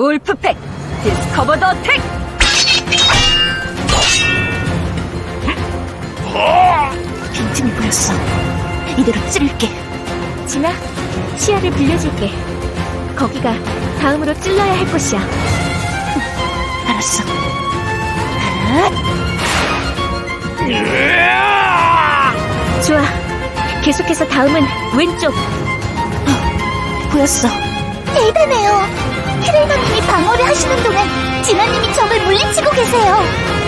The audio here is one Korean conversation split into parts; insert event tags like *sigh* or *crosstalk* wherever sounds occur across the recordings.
울프팩 디스커버 더 택! 빈틈이 보였어. 이대로 찌를게. 진아, 시야를 빌려줄게. 거기가 다음으로 찔러야 할 곳이야. *laughs* 알았어. 좋아. 계속해서 다음은 왼쪽. 어, 보였어. 대단해요. 트레이너님이 방어를 하시는 동안 진아님이 적을 물리치고 계세요.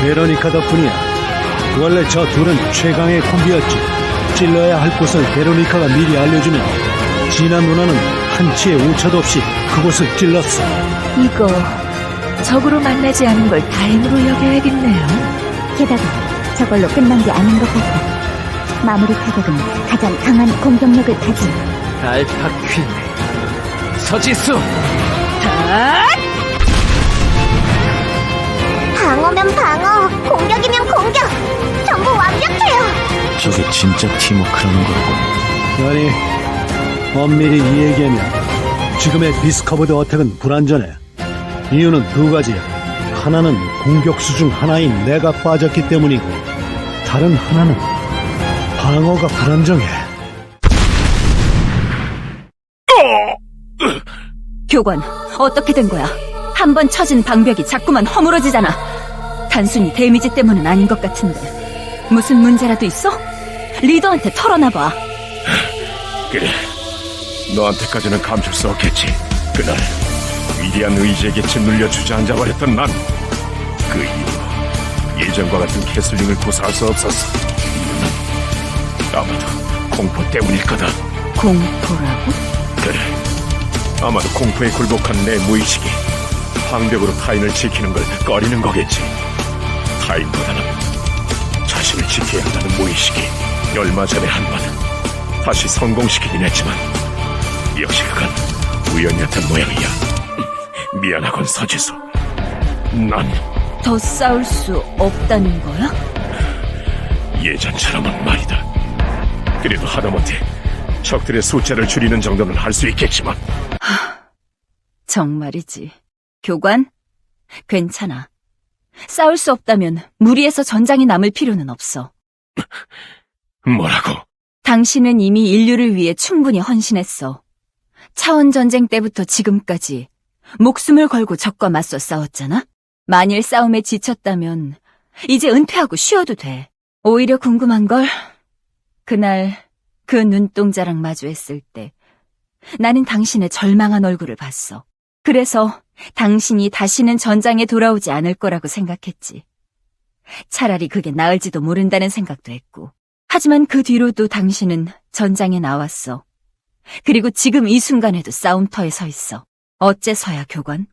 베로니카 덕분이야. 원래 저 둘은 최강의 콤비였지. 찔러야 할 곳을 베로니카가 미리 알려주면 진아 누나는 한치의 오차도 없이 그곳을 찔렀어. 이거 적으로 만나지 않은 걸 다행으로 여겨야겠네요. 게다가 저걸로 끝난 게 아닌 것 같다. 마무리 타격은 가장 강한 공격력을 가진 알파 퀸 서지수 방어면 방어, 공격이면 공격. 전부 완벽해요. 저게 진짜 팀워크라는 거고 아니, 엄밀히 이야기하면 지금의 디스커버드 어택은 불완전해. 이유는 두 가지야. 하나는 공격수 중 하나인 내가 빠졌기 때문이고, 다른 하나는 방어가 불안정해. 교관, 어떻게 된 거야? 한 번 쳐진 방벽이 자꾸만 허물어지잖아. 단순히 데미지 때문은 아닌 것 같은데. 무슨 문제라도 있어? 리더한테 털어놔봐. 그래. 너한테까지는 감출 수 없겠지. 그날 위대한 의지에게 짓눌려 주저앉아 버렸던 난. 그 이후로 예전과 같은 캐슬링을 고사할 수 없었어. 이유는 아마도 공포 때문일 거다. 공포라고? 그래. 아마도 공포에 굴복한 내 무의식이 방벽으로 타인을 지키는 걸 꺼리는 거겠지. 타인보다는 자신을 지켜야 한다는 무의식이 얼마 전에 한 번 다시 성공시키긴 했지만 역시 그건 우연이었던 모양이야. *laughs* 미안하군 서지수. 난 더 싸울 수 없다는 거야? 예전처럼은 말이다. 그래도 하다못해 적들의 숫자를 줄이는 정도는 할 수 있겠지만 정말이지. 교관? 괜찮아. 싸울 수 없다면 무리해서 전장이 남을 필요는 없어. *laughs* 뭐라고? 당신은 이미 인류를 위해 충분히 헌신했어. 차원 전쟁 때부터 지금까지 목숨을 걸고 적과 맞서 싸웠잖아? 만일 싸움에 지쳤다면 이제 은퇴하고 쉬어도 돼. 오히려 궁금한 걸 그날 그 눈동자랑 마주했을 때 나는 당신의 절망한 얼굴을 봤어. 그래서 당신이 다시는 전장에 돌아오지 않을 거라고 생각했지. 차라리 그게 나을지도 모른다는 생각도 했고. 하지만 그 뒤로도 당신은 전장에 나왔어. 그리고 지금 이 순간에도 싸움터에 서 있어. 어째서야, 교관?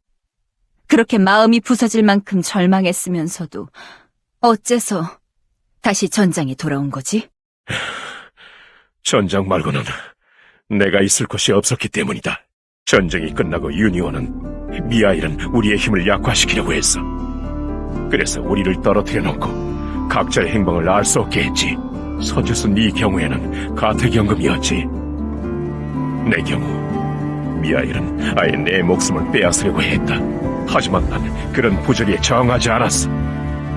그렇게 마음이 부서질 만큼 절망했으면서도 어째서 다시 전장에 돌아온 거지? *sighs* 전장 말고는 내가 있을 곳이 없었기 때문이다. 전쟁이 끝나고 유니온은 미아일은 우리의 힘을 약화시키려고 했어. 그래서 우리를 떨어뜨려 놓고 각자의 행방을 알 수 없게 했지. 서주수 네 경우에는 가택연금이었지. 내 경우 미아일은 아예 내 목숨을 빼앗으려고 했다. 하지만 난 그런 부조리에 저항하지 않았어.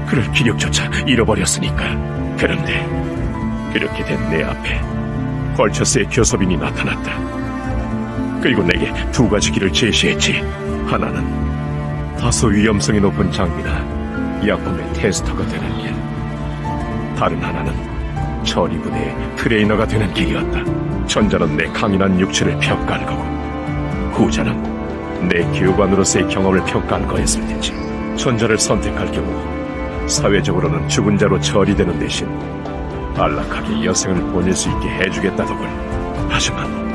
그럴 기력조차 잃어버렸으니까. 그런데 그렇게 된 내 앞에 펄처스의 교섭인이 나타났다. 그리고 내게 두 가지 길을 제시했지. 하나는 다소 위험성이 높은 장비나 약품의 테스터가 되는 길. 다른 하나는 처리부대의 트레이너가 되는 길이었다. 전자는 내 강인한 육체를 평가한 거고, 후자는 내 교관으로서의 경험을 평가한 거였을 테지. 전자를 선택할 경우 사회적으로는 죽은 자로 처리되는 대신 안락하게 여생을 보낼 수 있게 해주겠다더군. 하지만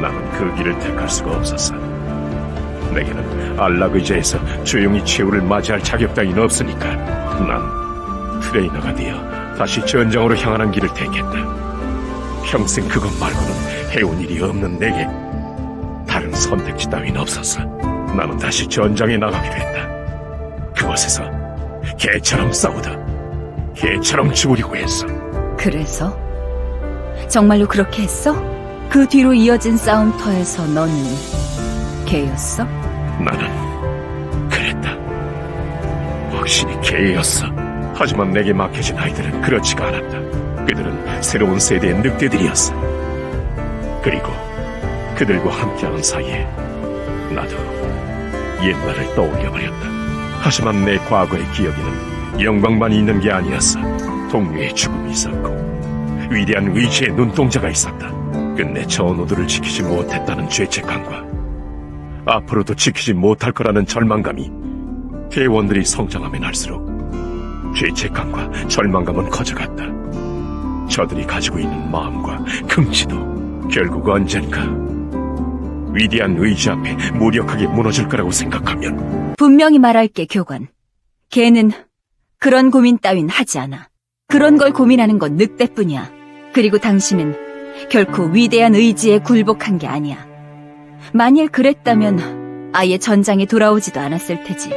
나는 그 길을 택할 수가 없었어. 내게는 안락의자에서 조용히 최후를 맞이할 자격 따윈 없으니까 난 트레이너가 되어 다시 전장으로 향하는 길을 택했다. 평생 그것 말고는 해온 일이 없는 내게 다른 선택지 따윈 없었어. 나는 다시 전장에 나가기로 했다. 그곳에서 개처럼 싸우다 개처럼 죽으려고 했어. 그래서? 정말로 그렇게 했어? 그 뒤로 이어진 싸움터에서 너는 개였어? 나는 그랬다. 확실히 개였어. 하지만 내게 맡겨진 아이들은 그렇지가 않았다. 그들은 새로운 세대의 늑대들이었어. 그리고 그들과 함께하는 사이에 나도 옛날을 떠올려버렸다. 하지만 내 과거의 기억에는 영광만 있는 게 아니었어. 동료의 죽음이 있었고 위대한 의지의 눈동자가 있었다. 끝내 전우들을 지키지 못했다는 죄책감과 앞으로도 지키지 못할 거라는 절망감이 대원들이 성장하면 할수록 죄책감과 절망감은 커져갔다. 저들이 가지고 있는 마음과 긍지도 결국 언젠가 위대한 의지 앞에 무력하게 무너질 거라고 생각하면 분명히 말할게, 교관. 걔는 그런 고민 따윈 하지 않아. 그런 걸 고민하는 건 늑대뿐이야. 그리고 당신은 결코 위대한 의지에 굴복한 게 아니야. 만일 그랬다면 아예 전장에 돌아오지도 않았을 테지.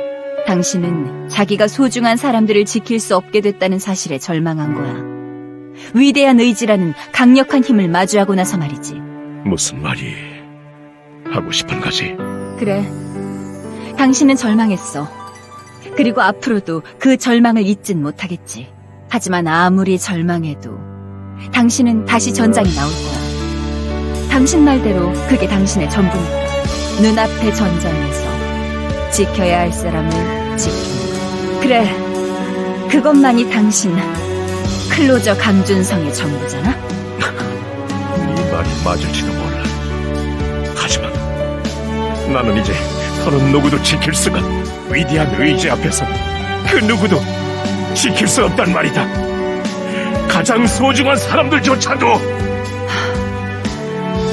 당신은 자기가 소중한 사람들을 지킬 수 없게 됐다는 사실에 절망한 거야. 위대한 의지라는 강력한 힘을 마주하고 나서 말이지. 무슨 말이 하고 싶은 거지? 그래. 당신은 절망했어. 그리고 앞으로도 그 절망을 잊진 못하겠지. 하지만 아무리 절망해도 당신은 다시 전장에 나올 거야. 당신 말대로 그게 당신의 전부니까. 눈앞의 전장에서 지켜야 할 사람을 지키는. 그래. 그것만이 당신 클로저 강준성의 전부잖아? 이 말이 맞을지도 몰라. 하지만 나는 이제 더는 누구도 지킬 수가 위대한 의지 앞에서 그 누구도 지킬 수 없단 말이다. 가장 소중한 사람들조차도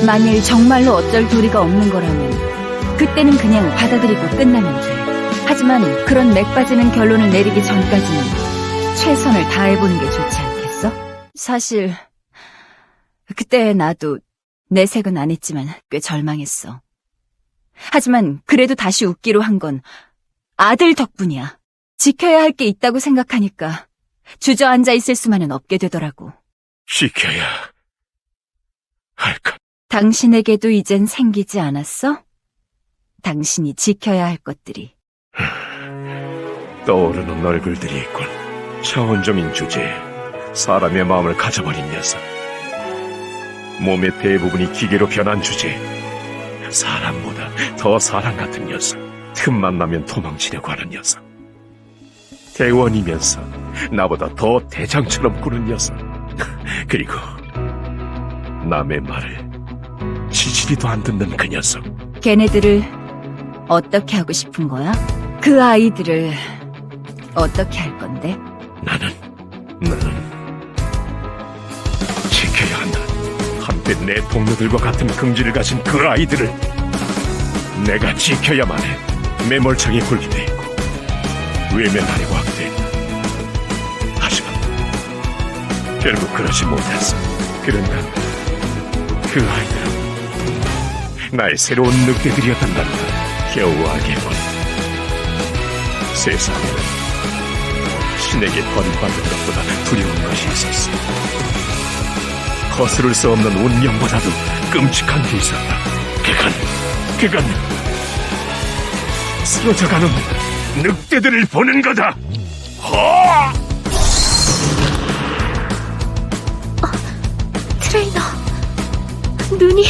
만일 정말로 어쩔 도리가 없는 거라면 그때는 그냥 받아들이고 끝나면 돼. 하지만 그런 맥 빠지는 결론을 내리기 전까지는 최선을 다해보는 게 좋지 않겠어? 사실 그때 나도 내색은 안 했지만 꽤 절망했어. 하지만 그래도 다시 웃기로 한 건 아들 덕분이야. 지켜야 할 게 있다고 생각하니까 주저앉아 있을 수만은 없게 되더라고. 지켜야 할까? 당신에게도 이젠 생기지 않았어? 당신이 지켜야 할 것들이. 떠오르는 얼굴들이 있군. 차원적인 주제에 사람의 마음을 가져버린 녀석. 몸의 대부분이 기계로 변한 주제에 사람보다 더 사람 같은 녀석. 틈만 나면 도망치려고 하는 녀석. 대원이면서 나보다 더 대장처럼 구는 녀석. *laughs* 그리고 남의 말을 지지리도 안 듣는 그 녀석. 걔네들을 어떻게 하고 싶은 거야? 그 아이들을 어떻게 할 건데? 나는 나는 지켜야 한다. 한때 내 동료들과 같은 긍지를 가진 그 아이들을 내가 지켜야만 해. 매몰차게 굴게 있고 외면하려고 결국 그러지 못했어. 그런가 그 아이들은 나의 새로운 늑대들이었단다. 겨우 알겠군. 세상에는 신에게 버림받는 것보다 두려운 것이 있었어. 거스를 수 없는 운명보다도 끔찍한 게 있었다. 그건, 그건 쓰러져가는 늑대들을 보는 거다. 허! 눈이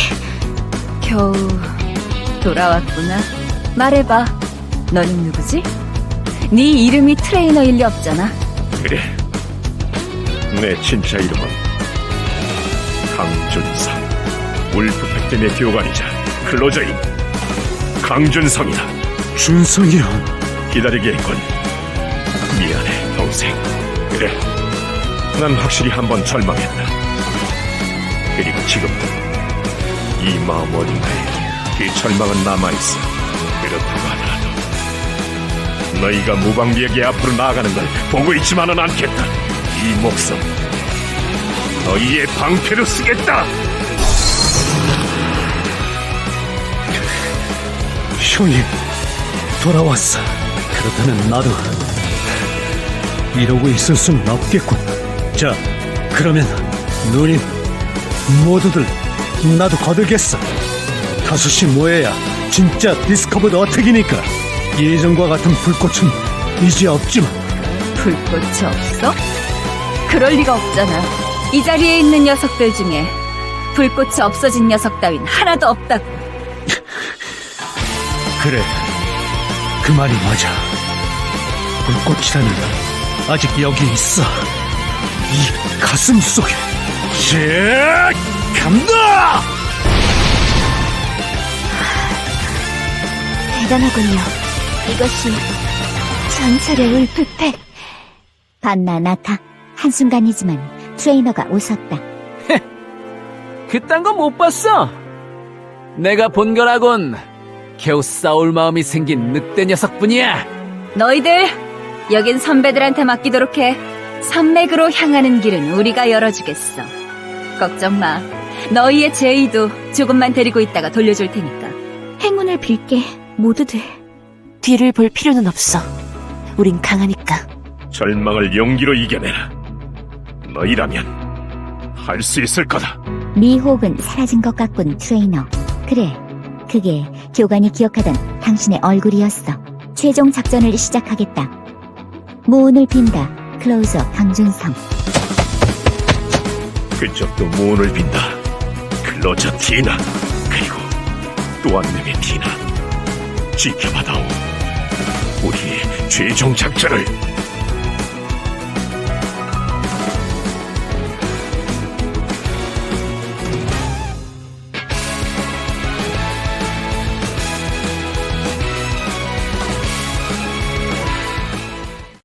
겨우 돌아왔구나. 말해봐. 너는 누구지? 네 이름이 트레이너일 리 없잖아. 그래. 내 진짜 이름은 강준성. 울프 팩dem의 교관이자 클로저인 강준성이다. 준성이 형. 기다리게 했군. 미안해, 동생. 그래. 난 확실히 한 번 절망했다. 그리고 지금도 이 마음 그 절망은 남아있어. 그렇다고 하더라도 너희가 무방비에게 앞으로 나아가는 걸 보고 있지만은 않겠다. 이 목숨 너희의 방패로 쓰겠다. 형이 돌아왔어. 그렇다면 나도 이러고 있을 수는 없겠군. 자, 그러면 누님 모두들 나도 거들겠어. 다섯이 모여야 진짜 디스커버드 어택이니까 예전과 같은 불꽃은 이제 없지만 불꽃이 없어? 그럴 리가 없잖아. 이 자리에 있는 녀석들 중에 불꽃이 없어진 녀석 따윈 하나도 없다고. *laughs* 그래 그 말이 맞아 불꽃이라는 건 아직 여기 있어 이 가슴 속에 예 간다 대단하군요. 이것이 전설의 울프팩. 반나 나타. 한순간이지만 트레이너가 웃었다. 그딴 거못 봤어? 내가 본 거라곤 겨우 싸울 마음이 생긴 늑대 녀석뿐이야. 너희들 여긴 선배들한테 맡기도록 해. 산맥으로 향하는 길은 우리가 열어주겠어. 걱정 마. 너희의 제의도 조금만 데리고 있다가 돌려줄 테니까. 행운을 빌게, 모두들. 뒤를 볼 필요는 없어. 우린 강하니까. 절망을 용기로 이겨내라. 너희라면 할 수 있을 거다. 미혹은 사라진 것 같군, 트레이너. 그래, 그게 교관이 기억하던 당신의 얼굴이었어. 최종 작전을 시작하겠다. 모은을 빈다, 클로저 강준성. 그쪽도 문을 빈다. 클로저 티나 그리고 또 한 명의 티나 지켜봐다오. 우리의 최종 작전을